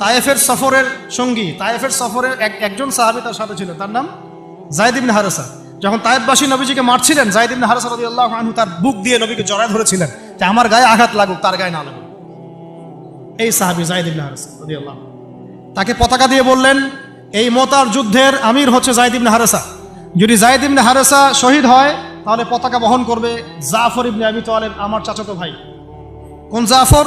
তায়েফের সফরের সঙ্গী, তায়েফের সফরের এক একজন সাহাবী তার সাথে ছিল তার নাম জায়দ ইবনে হারেসা। যখন তায়েফবাসী নবীজিকে মারছিলেন, জায়দ ইবনে হারেসা রাদিয়াল্লাহু আনহু তার বুক দিয়ে নবীকে জড়ায় ধরেছিলেন যে, আমার গায়ে আঘাত লাগুক, তার গায়ে না লাগুক। এই সাহাবী জায়দ ইবনে হারেসা রাদিয়াল্লাহু তাকে পতাকা দিয়ে বললেন, এই মোতার যুদ্ধের আমির হচ্ছে জায়দ ইবনে হারেসা। যদি জায়দ ইবনে হারেসা শহীদ হয়, তাহলে পতাকা বহন করবে জাফর ইবনে আবি তালেব, আমার চাচাতো ভাই। কোন জাফর?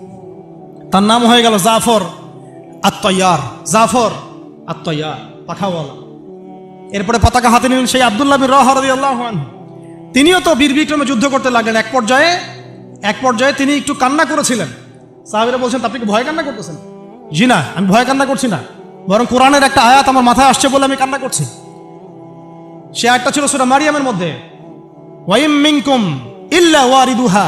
তার নাম হয়ে গেল জাফর আত্ময়ার। জাফর আত্ময়ার পাখাওয়ালা এরপরে পতাকা হাতে নিলেন সেই আবদুল্লাহ বিন তিনিও তো বীর বিক্রমে যুদ্ধ করতে লাগলেন। এক পর্যায়ে এক পর্যায়ে তিনি একটু কান্না করেছিলেন। সাহাবিরা বলছেন আপনি কি ভয় কান্না করতেছেন? জি না, আমি ভয় কান্না করছি না। বরং কোরআনের একটা আয়াত আমার মাথায় আসছে বলে আমি কান্না করছি। সে আয়াতটা ছিল সেটা মারিয়ামের মধ্যে। ওয়াইম মিনকুম ইল্লা ওয়ারিদুহা।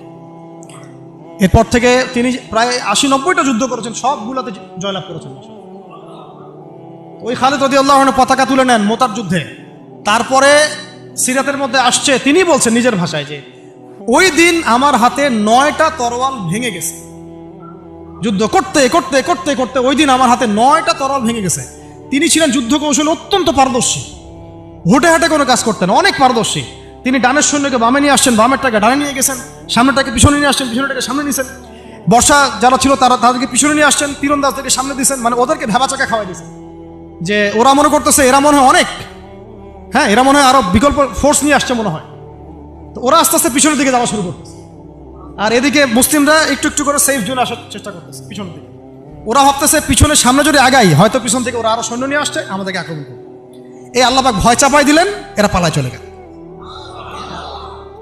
এরপর থেকে তিনি প্রায় আশি নব্বইটা যুদ্ধ করেছেন, সবগুলোতে জয়লাভ করেছেন। ওই খালেদ আল্লাহ পতাকা তুলে নেন মোতার যুদ্ধে। তারপরে সিরাতের মধ্যে আসছে, তিনি বলছেন নিজের ভাষায় যে, ওই দিন আমার হাতে নয়টা তরোয়াল ভেঙে গেছে। যুদ্ধ করতে করতে করতে করতে ওই দিন আমার হাতে নয়টা তরোয়াল ভেঙে গেছে। তিনি ছিলেন যুদ্ধ কৌশল অত্যন্ত পারদর্শী। হুটে হাটে কোনো কাজ করতেন, অনেক পারদর্শী। তিনি ডানের সৈন্যকে বামে নিয়ে আসছেন, বামেরটাকে ডানে নিয়ে গেছেন সামনেটাকে পিছনে নিয়ে আসছেন পিছনেটাকে সামনে নিয়েছেন বর্ষা যারা ছিল তারা তাদেরকে পিছনে নিয়ে আসছেন, তীরন্দাজদেরকে সামনে দিয়েছেন মানে ওদেরকে ভেবা চাকা খাওয়াই দিয়েছেন যে ওরা মনে করতেছে, এরা মনে হয় অনেক। হ্যাঁ এরা মনে হয় আরও বিকল্প ফোর্স নিয়ে আসছে মনে হয়। তো ওরা আস্তে আস্তে পিছনের দিকে যাওয়া শুরু করতেছে। আর এদিকে মুসলিমরা একটু একটু করে সেফ জোনে আসার চেষ্টা করতেছে, পিছনের দিকে। ওরা ভাবতেছে পিছনের সামনে যদি আগাই, হয়তো পিছন থেকে ওরা আরও সৈন্য নিয়ে আসছে, আমাদেরকে আক্রমণ করবে। এই আল্লাহবাক ভয় চাপাই দিলেন, এরা পালায় চলে গেল।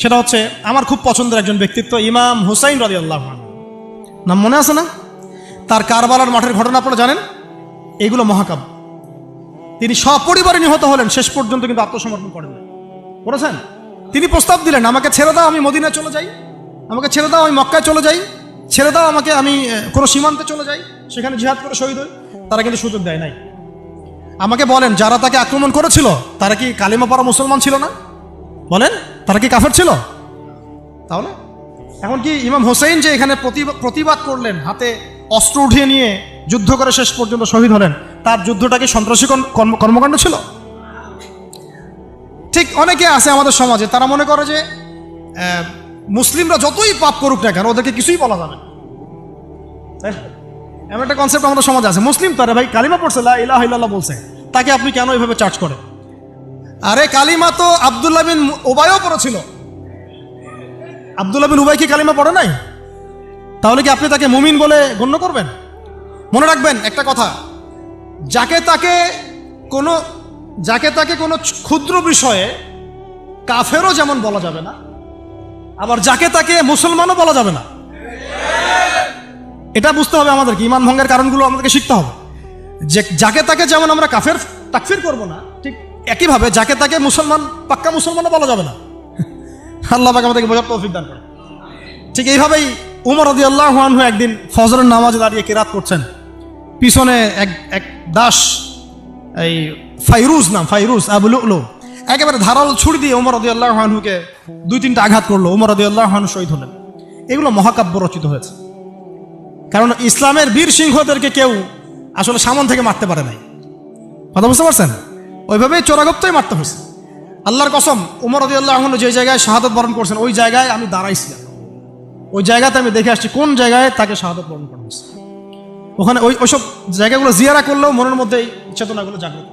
সেটা হচ্ছে আমার খুব পছন্দের একজন ব্যক্তিত্ব, ইমাম হুসাইন রাজি আল্লাহ নাম মনে আছে না? তার কারবালার মাঠের ঘটনা আপনারা জানেন? এগুলো মহাকাব্য। তিনি সপরিবারে নিহত হলেন, শেষ পর্যন্ত কিন্তু আত্মসমর্পণ করেন না করেছেন তিনি প্রস্তাব দিলেন, আমাকে ছেড়ে দাও, আমি মদিনায় চলে যাই। আমাকে ছেড়ে দাও, আমি মক্কায় চলে যাই। ছেড়ে দাও, আমাকে আমি কোনো সীমান্তে চলে যাই। সেখানে জিহাদ করে শহীদ হই। তারা কিন্তু সুযোগ দেয় নাই। আমাকে বলেন, যারা তাকে আক্রমণ করেছিল, তারা কি কালিমা পড়া মুসলমান ছিল না? বলেন, তারা কি কাফের ছিল? তাহলে? এখন কি ইমাম হোসেন যে এখানে প্রতিবা- প্রতিবাদ করলেন, হাতে অস্ত্র উঠিয়ে নিয়ে যুদ্ধ করে শেষ পর্যন্ত শহীদ হলেন, তার যুদ্ধটা কি সন্ত্রাসী কর্ম- কর্ম- কর্মকাণ্ড ছিল? ঠিক অনেকে আছে আমাদের সমাজে, তারা মনে করে যে মুসলিমরা যতই পাপ করুক না কেন, ওদেরকে কিছুই বলা যাবে? এমন একটা কনসেপ্ট আমাদের সমাজে আছে, মুসলিম তারা, ভাই, কালিমা পড়ছে ইলাহা ইল্লাল্লাহ বলছে, তাকে আপনি কেন এইভাবে চার্জ করেন? আরে কালিমা তো আবদুল্লাহ বিন ওবায়ও পড়েছিল। আবদুল্লাহ বিন উবাই কি কালিমা পড়ে নাই? তাহলে কি আপনি তাকে মুমিন বলে গণ্য করবেন? মনে রাখবেন একটা কথা। যাকে তাকে কোনো যাকে তাকে কোনো ক্ষুদ্র বিষয়ে কাফেরও যেমন বলা যাবে না, আবার যাকে তাকে মুসলমানও বলা যাবে না। এটা বুঝতে হবে আমাদেরকে, ইমান ভঙ্গের কারণগুলো আমাদেরকে শিখতে হবে। যে যাকে তাকে যেমন আমরা কাফের তাকফির করব না একইভাবে যাকে তাকে মুসলমান, পাক্কা মুসলমানও বলা যাবে না। আল্লাহ পাক আমাদেরকে বোঝার তৌফিক দান করে ঠিক এইভাবেই উমর রদি আল্লাহ হয়ে একদিন ফজরের নামাজে দাঁড়িয়ে কেরাত করছেন। পিছনে এক এক দাস, এই ফাইরুজ নাম, ফাইরুজ আবুল উলু একেবারে ধারাল ছুরি দিয়ে উমর রদি আল্লাহ হানহুকে দুই তিনটা আঘাত করল। উমর রদি আল্লাহ হানু শহীদ হলেন। এগুলো মহাকাব্য রচিত হয়েছে। কারণ ইসলামের বীর সিংহদেরকে কেউ আসলে সামন থেকে মারতে পারে নাই। কথা বুঝতে পারছেন? ওইভাবেই চোরাগপ্তই মারতে হয়েছে। আল্লাহর কসম, উমর রদি আল্লাহ যে জায়গায় শাহাদত বরণ করছেন, ওই জায়গায় আমি দাঁড়াইছিলাম ওই জায়গাতে আমি দেখে আসছি কোন জায়গায় তাকে শাহাদত বরণ করা হয়েছে। ওখানে ওই ওইসব জায়গাগুলো জিয়ারা করলেও মনের মধ্যে এই চেতনাগুলো জাগ্রত।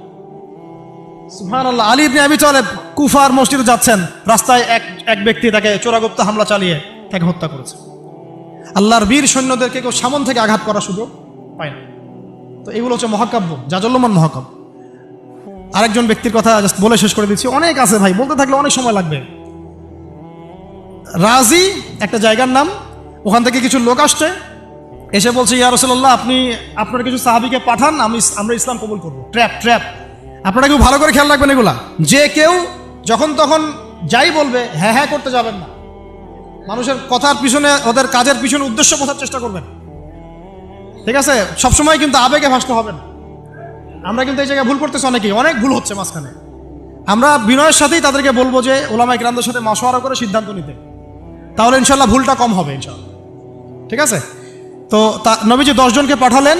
সুহান আল্লাহ আলী ইবনে আবি তালেব কুফার মসজিদে যাচ্ছেন, রাস্তায় এক এক ব্যক্তি তাকে চোরাগুপ্ত হামলা চালিয়ে তাকে হত্যা করেছে। আল্লাহর বীর সৈন্যদেরকে কেউ সামন থেকে আঘাত করার সুযোগ পায় না। তো এগুলো হচ্ছে মহাকাব্য জাজল্যমান মহাকাব্য। আরেকজন ব্যক্তির কথা জাস্ট বলে শেষ করে দিচ্ছি। অনেক আছে ভাই, বলতে থাকলে অনেক সময় লাগবে। রাজি, একটা জায়গার নাম, ওখান থেকে কিছু লোক আসছে, এসে বলছে, ইয়া রসল্লাহ আপনি, আপনার কিছু সাহাবিকে পাঠান, আমি আমরা ইসলাম কবুল করব। ট্র্যাপ ট্র্যাপ আপনারা কেউ ভালো করে খেয়াল রাখবেন এগুলা। যে কেউ যখন তখন যাই বলবে হ্যাঁ হ্যাঁ করতে যাবেন না। মানুষের কথার পিছনে, ওদের কাজের পিছনে উদ্দেশ্য বোঝার চেষ্টা করবেন। ঠিক আছে? সবসময় কিন্তু আবেগে ভাসতে হবে না। আমরা কিন্তু এই জায়গায় ভুল করতেছি অনেকেই, অনেক ভুল হচ্ছে মাঝখানে। আমরা বিনয়ের সাথেই তাদেরকে বলব যে, ওলামা ইকরামদের সাথে মাসোয়ারা করে সিদ্ধান্ত নিতে। তাহলে ইনশাল্লাহ ভুলটা কম হবে ইনশাল্লাহ ঠিক আছে? তো তা, নবীজি দশজনকে পাঠালেন,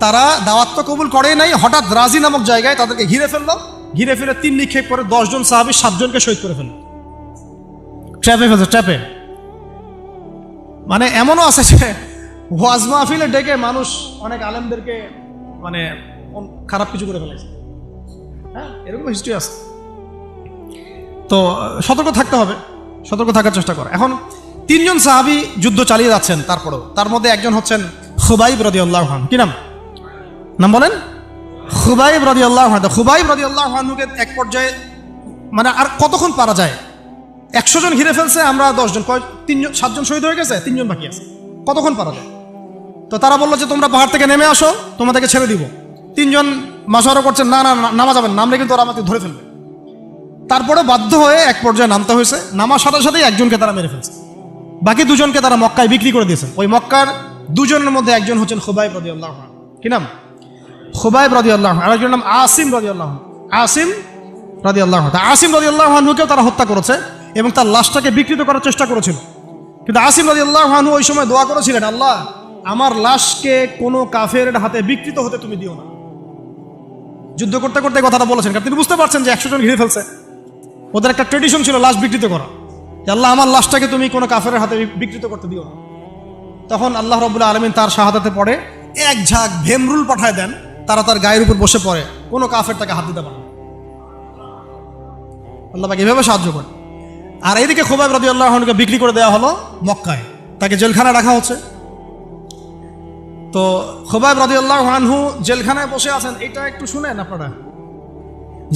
তারা দাওয়াত তো কবুল করেই নাই, হঠাৎ রাজি নামক জায়গায় তাদেরকে ঘিরে ফেলল। ঘিরে ফেলে তিন নিক্ষেপ করে দশজন সাহাবি সাতজনকে শহীদ করে ফেলল। ট্র্যাপে ফেলছে, ট্র্যাপে। মানে এমনও আছে যে, ওয়াজ মাহফিলে ডেকে মানুষ অনেক আলেমদেরকে মানে খারাপ কিছু করে ফেলেছে। হ্যাঁ এরকম হিস্ট্রি আছে। তো সতর্ক থাকতে হবে। সতর্ক থাকার চেষ্টা করে। এখন তিনজন সাহাবি যুদ্ধ চালিয়ে যাচ্ছেন তারপরেও। তার মধ্যে একজন হচ্ছেন খুবাইব রদি আল্লাহ খান কি নাম? নাম বলেন? খুবাইব রদি আল্লাহ খান খুবাইব রদি আল্লাহ খানকে এক পর্যায়ে মানে আর কতক্ষণ পারা যায়? একশো জন ঘিরে ফেলছে, আমরা দশজন। কয়, তিনজন, সাতজন শহীদ হয়ে গেছে? তিনজন বাকি আছে। কতক্ষণ পারা যায়? তো তারা বলল যে, তোমরা পাহাড় থেকে নেমে আসো, তোমাদেরকে ছেড়ে দিব। তিনজন মাসোয়ারা করছেন, না না নামা যাবেন নামলে কিন্তু ওরা আমাকে ধরে ফেলবে। তারপরে বাধ্য হয়ে এক পর্যায়ে নামতে হয়েছে। নামার সাথে সাথেই একজনকে তারা মেরে ফেলছে। বাকি দুজনকে তারা মক্কায় বিক্রি করে দিয়েছেন ওই মক্কার দুজনের মধ্যে একজন হচ্ছেন খুবাইব রদি আল্লাহ কি নাম? খুবাইব রদি আল্লাহ আরেকজনের নাম আসিম রদি আল্লাহ আসিম রদি আল্লাহ আসিম রদি আল্লাহকেও তারা হত্যা করেছে এবং তার লাশটাকে বিকৃত করার চেষ্টা করেছিল। কিন্তু আসিম রদি আল্লাহানু ওই সময় দোয়া করেছিলেন, আল্লাহ, আমার লাশকে কোনো কাফের হাতে বিকৃত হতে তুমি দিও না। যুদ্ধ করতে করতে কথাটা বলেছেন। কারণ তিনি বুঝতে পারছেন যে একশো জন ঘিরে ফেলছে। ওদের একটা ট্রেডিশন ছিল লাশ বিকৃত করা। আল্লাহ, আমার লাশটাকে তুমি কোনো কাফের হাতে বিকৃত করতে দিও না। তখন আল্লাহ রবুল্লা আলমিন তার শাহাদাতে পড়ে, এক ঝাঁক ভেমরুল পাঠায় দেন, তারা তার গায়ের উপর বসে পড়ে, কোনো কাফের তাকে হাত দিতে পারে। আল্লাহ পাকে এভাবে সাহায্য করে আর এইদিকে খোবাইব রাজি আল্লাহকে বিক্রি করে দেওয়া হলো মক্কায়। তাকে জেলখানায় রাখা হচ্ছে। তো খোবাইব রাজি আল্লাহ আনহু জেলখানায় বসে আছেন। এটা একটু শুনেন আপনারা।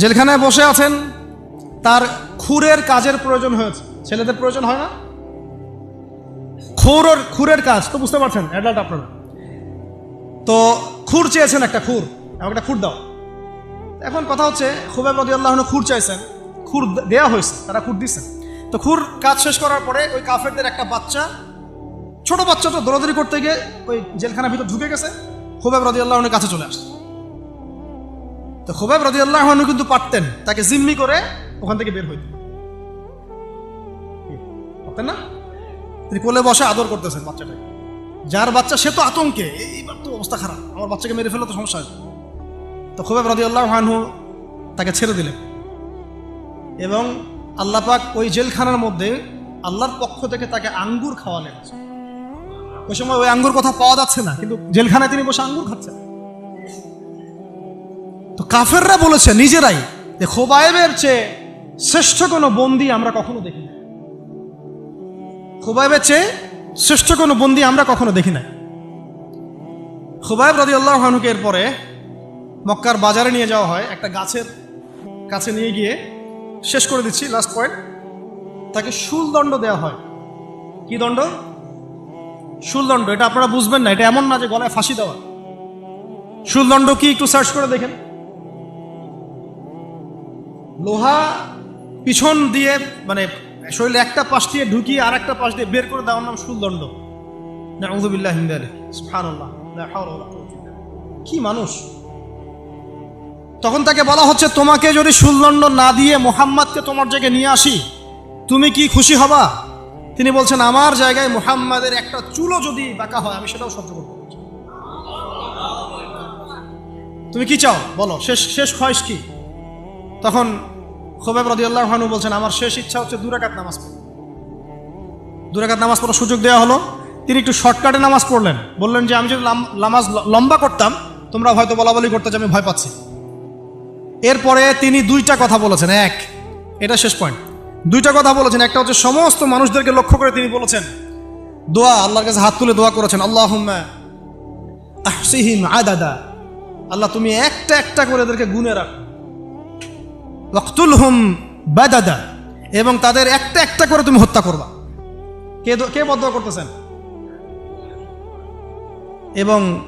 জেলখানায় বসে আছেন, তার খুরের কাজের প্রয়োজন হয়েছে। ছেলেদের প্রয়োজন হয় না? খুর খুরের কাজ, তো বুঝতে পারছেন অ্যাডাল্ট আপনারা। তো খুর চেয়েছেন একটা খুর, আমাকে একটা খুর দাও। এখন কথা হচ্ছে, খুবাইব রাজি আল্লাহ খুর চাইছেন, খুর দেয়া হয়েছে, তারা খুর দিচ্ছেন তো খুর কাজ শেষ করার পরে ওই কাফেরদের একটা বাচ্চা ছোট বাচ্চাটা দৌড়াদৌড়ি করতে গিয়ে ওই জেলখানার ভিতর ঢুকে গেছে। খুবাইব রাজি আল্লাহনের কাছে চলে আসছে। তো খুবাইব রাজি আল্লাহনু কিন্তু পারতেন, তাকে জিম্মি করে ওখান থেকে বের হইতেন না? তিনি কোলে বসে আদর করতেছেন বাচ্চাটাকে। যার বাচ্চা, সে তো আতঙ্কে, এইবার তো অবস্থা খারাপ, আমার বাচ্চাকে মেরে ফেলে তো সমস্যা আছে তো খুবাইব রাজি আল্লাহনু তাকে ছেড়ে দিলেন। এবং আল্লাহ পাক ওই জেলখানার মধ্যে আল্লাহর পক্ষ থেকে তাকে আঙ্গুর খাওয়ালেন। ওই সময় ওই আঙ্গুর কথা পাওয়া যাচ্ছে না, কিন্তু জেলখানায় তিনি বসে আঙ্গুর খাচ্ছেন। তো কাফেররা বলেছে, নিজেরাই, যে খোবাইবের চেয়ে শ্রেষ্ঠ কোনো বন্দি আমরা কখনো দেখি না খোবাইবের চেয়ে শ্রেষ্ঠ কোনো বন্দি আমরা কখনো দেখি না খোবাইব রাজি আল্লাহ হানুকে এরপরে মক্কার বাজারে নিয়ে যাওয়া হয়, একটা গাছের কাছে নিয়ে গিয়ে শেষ করে দিচ্ছি লাস্ট পয়েন্ট তাকে শুলদণ্ড দেওয়া হয়। কি দণ্ড? শুলদণ্ড এটা আপনারা বুঝবেন না, এটা এমন না যে গলায় ফাঁসি দেওয়া। শুলদণ্ড কি একটু সার্চ করে দেখেন। লোহা পিছন দিয়ে মানে শরীরে একটা পাশ দিয়ে ঢুকিয়ে আর একটা পাশ দিয়ে বের করে দেওয়ার নাম বিল্লাহ। কি মানুষ? তখন তাকে বলা হচ্ছে, তোমাকে যদি শুলদণ্ড না দিয়ে মোহাম্মদকে তোমার জায়গায় নিয়ে আসি, তুমি কি খুশি হবা? তিনি বলছেন, আমার জায়গায় মোহাম্মদের একটা চুলও যদি বাঁকা হয়, আমি সেটাও সহ্য করব। তুমি কি চাও? বলো, শেষ শেষ খয়েস কি? তখন খোবেব রদিয়াল্লাহ হানু বলছেন, আমার শেষ ইচ্ছা হচ্ছে দুরাকাত নামাজ পড়া। দুরাকাত নামাজ পড়ার সুযোগ দেওয়া হলো। তিনি একটু শর্টকাটে নামাজ পড়লেন। বললেন যে, আমি যদি নামাজ লম্বা করতাম, তোমরা হয়তো বলা বলি করতে যে, আমি ভয় পাচ্ছি। এরপরে তিনি দুইটা কথা বলেছেন। এক, এটা শেষ পয়েন্ট দুইটা কথা বলেছেন। একটা হচ্ছে সমস্ত মানুষদেরকে লক্ষ্য করে তিনি বলেছেন, দোয়া, আল্লাহর কাছে হাত তুলে দোয়া করেছেন আল্লাহ আদাদা। আল্লাহ, তুমি একটা একটা করে এদেরকে গুনে রাখো। হুম বাদাদা। এবং তাদের একটা একটা করে তুমি হত্যা করবা। কে কে বদ্ধ করতেছেন? এবং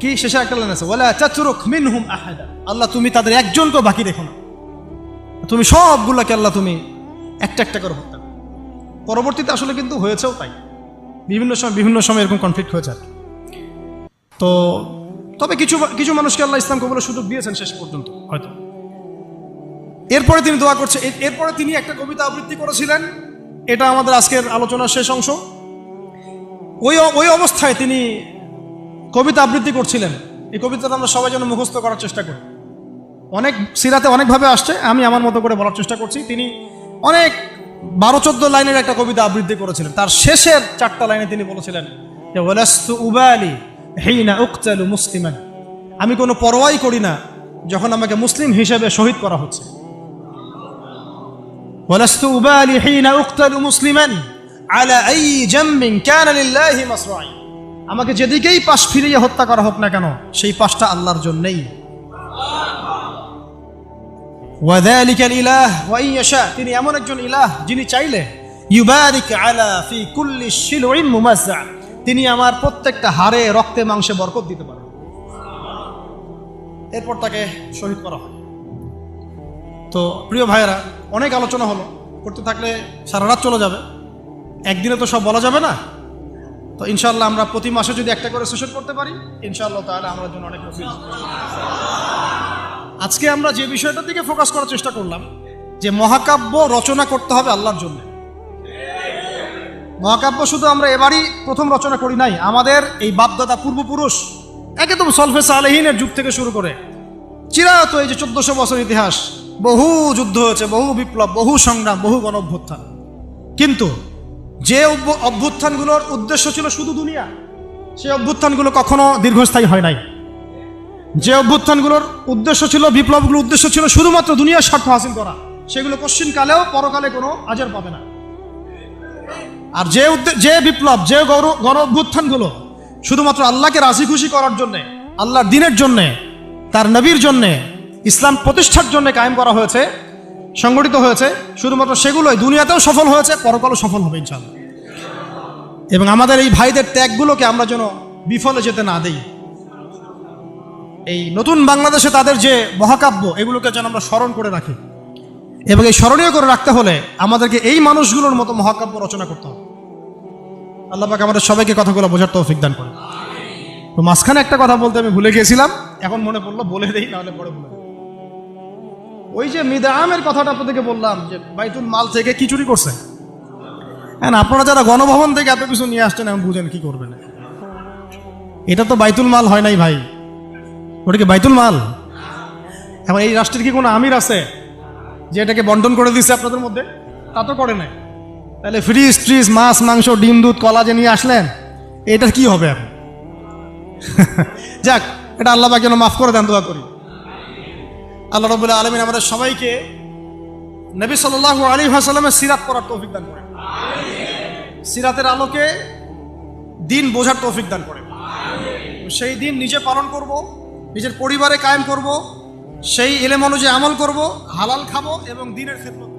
কি শেষে একটা লাইন আছে, ওয়ালা তাতরুক মিনহুম আহাদা। আল্লাহ, তুমি তাদের একজনকেও বাকি রেখো না। তুমি সবগুলোকে আল্লাহ তুমি একটা একটা করে হত্যা পরবর্তীতে আসলে কিন্তু হয়েছেও তাই। বিভিন্ন সময় বিভিন্ন সময় এরকম কনফ্লিক্ট হয়েছে আর তো তবে কিছু কিছু মানুষকে আল্লাহ ইসলাম কবলের সুযোগ দিয়েছেন শেষ পর্যন্ত, হয়তো। এরপরে তিনি দোয়া করছে এরপরে তিনি একটা কবিতা আবৃত্তি করেছিলেন। এটা আমাদের আজকের আলোচনার শেষ অংশ। ওই ওই অবস্থায় তিনি কবিতা আবৃত্তি করছিলেন। এই কবিতাটা আমরা সবাই যেন মুখস্থ করার চেষ্টা করি। অনেক সিরাতে অনেকভাবে আসছে, আমি আমার মতো করে বলার চেষ্টা করছি। তিনি অনেক বারো চোদ্দ লাইনের একটা কবিতা আবৃত্তি করেছিলেন। তার শেষের চারটা লাইনে তিনি বলেছিলেন যে, ওয়ালাস্তু উবালি হেইনা উকতালু মুসলিমান। আমি কোনো পরোয়াই করি না যখন আমাকে মুসলিম হিসেবে শহীদ করা হচ্ছে। ওয়ালাস্তু উবালি হেইনা উকতালু মুসলিমান আলা আই জাম্বিন কানা লিল্লাহি মাসরাই আমাকে যেদিকেই পাশ ফিরিয়ে হত্যা করা হোক না কেন, সেই পাশটা আল্লাহর জন্যই। ওয়াদালিকাল ইলাহ ওয়াই ইয়াশা তিনি এমন একজন ইলাহ যিনি চাইলে ইউবারিক আলা ফি কুল্লি শিলউইন মুমাজ্জা, তিনি আমার প্রত্যেকটা হাড়ে, রক্তে, মাংসে বরকত দিতে পারেন। এরপর তাকে শহীদ করা হয়। তো প্রিয় ভাইয়েরা, অনেক আলোচনা হলো। করতে থাকলে সারা রাত চলে যাবে। একদিনে তো সব বলা যাবে না। তো ইনশাল্লাহ আমরা প্রতি মাসে যদি একটা করে সেশন করতে পারি ইনশাল্লাহ তাহলে আমার জন্য অনেক আজকে আমরা যে বিষয়টার দিকে ফোকাস করার চেষ্টা করলাম, যে মহাকাব্য রচনা করতে হবে আল্লাহর জন্য। মহাকাব্য শুধু আমরা এবারই প্রথম রচনা করি নাই, আমাদের এই বাপদাদা পূর্বপুরুষ একদম সলফে সালেহিনের যুগ থেকে শুরু করে, চিরায়ত এই যে চোদ্দশো বছর ইতিহাস, বহু যুদ্ধ হয়েছে, বহু বিপ্লব, বহু সংগ্রাম, বহু গণ অভ্যুত্থান কিন্তু যে অভ্য- অভ্যুত্থানগুলোর উদ্দেশ্য ছিল শুধু দুনিয়া, সেই অভ্যুত্থানগুলো কখনো দীর্ঘস্থায়ী হয় নাই। যে অভ্যুত্থানগুলোর উদ্দেশ্য ছিল, বিপ্লবগুলোর উদ্দেশ্য ছিল শুধুমাত্র দুনিয়ার স্বার্থ হাসিল করা। সেগুলো কালেও, পরকালে কোনো আজার পাবে না। আর যে যে বিপ্লব, যে গণ অভ্যুত্থানগুলো শুধুমাত্র আল্লাহকে রাজি খুশি করার জন্যে, আল্লাহর দিনের জন্যে, তার নবীর জন্যে, ইসলাম প্রতিষ্ঠার জন্য কায়েম করা হয়েছে, সংগঠিত হয়েছে, শুধুমাত্র সেগুলোই দুনিয়াতেও সফল হয়েছে, পরকালও সফল হবে ইনশাল্লাহ এবং আমাদের এই ভাইদের ত্যাগগুলোকে আমরা যেন বিফলে যেতে না দেই। এই নতুন বাংলাদেশে তাদের যে মহাকাব্য, এগুলোকে যেন আমরা স্মরণ করে রাখি। এবং এই স্মরণীয় করে রাখতে হলে আমাদেরকে এই মানুষগুলোর মতো মহাকাব্য রচনা করতে হবে। আল্লাহ পাক আমাদের সবাইকে কথাগুলো বোঝার তৌফিক দান করে তো মাঝখানে একটা কথা বলতে আমি ভুলে গিয়েছিলাম, এখন মনে পড়ল, বলে দেই, নাহলে পরে বলে ওই যে মিদামের কথাটা আপনাদেরকে বললাম, যে বাইতুল মাল থেকে কি চুরি করছে? হ্যাঁ আপনারা যারা গণভবন থেকে এত কিছু নিয়ে আসছেন, এখন বুঝেন কি করবেন। এটা তো বাইতুল মাল হয় নাই ভাই। ওটা কি বাইতুল মাল? এখন এই রাষ্ট্রের কি কোনো আমির আছে যে এটাকে বন্টন করে দিচ্ছে আপনাদের মধ্যে? তা তো করে নাই। তাহলে ফ্রিজ, ট্রিজ, মাছ, মাংস, ডিম, দুধ, কলা যে নিয়ে আসলেন, এটার কি হবে এখন? যাক, এটা আল্লাহ পাক যেন মাফ করে দেন, দোয়া করি। আল্লাহ রবুল্লাহ আলমিন আমাদের সবাইকে নবী সাল্লাহ আলী হাসালামের সিরাত করার তৌফিক দান করে সিরাতের আলোকে দিন বোঝার তৌফিক দান করে সেই দিন নিজে পালন করব। নিজের পরিবারে কায়েম করব সেই এলেম অনুযায়ী আমল করব হালাল খাব এবং দিনের ক্ষেত্রে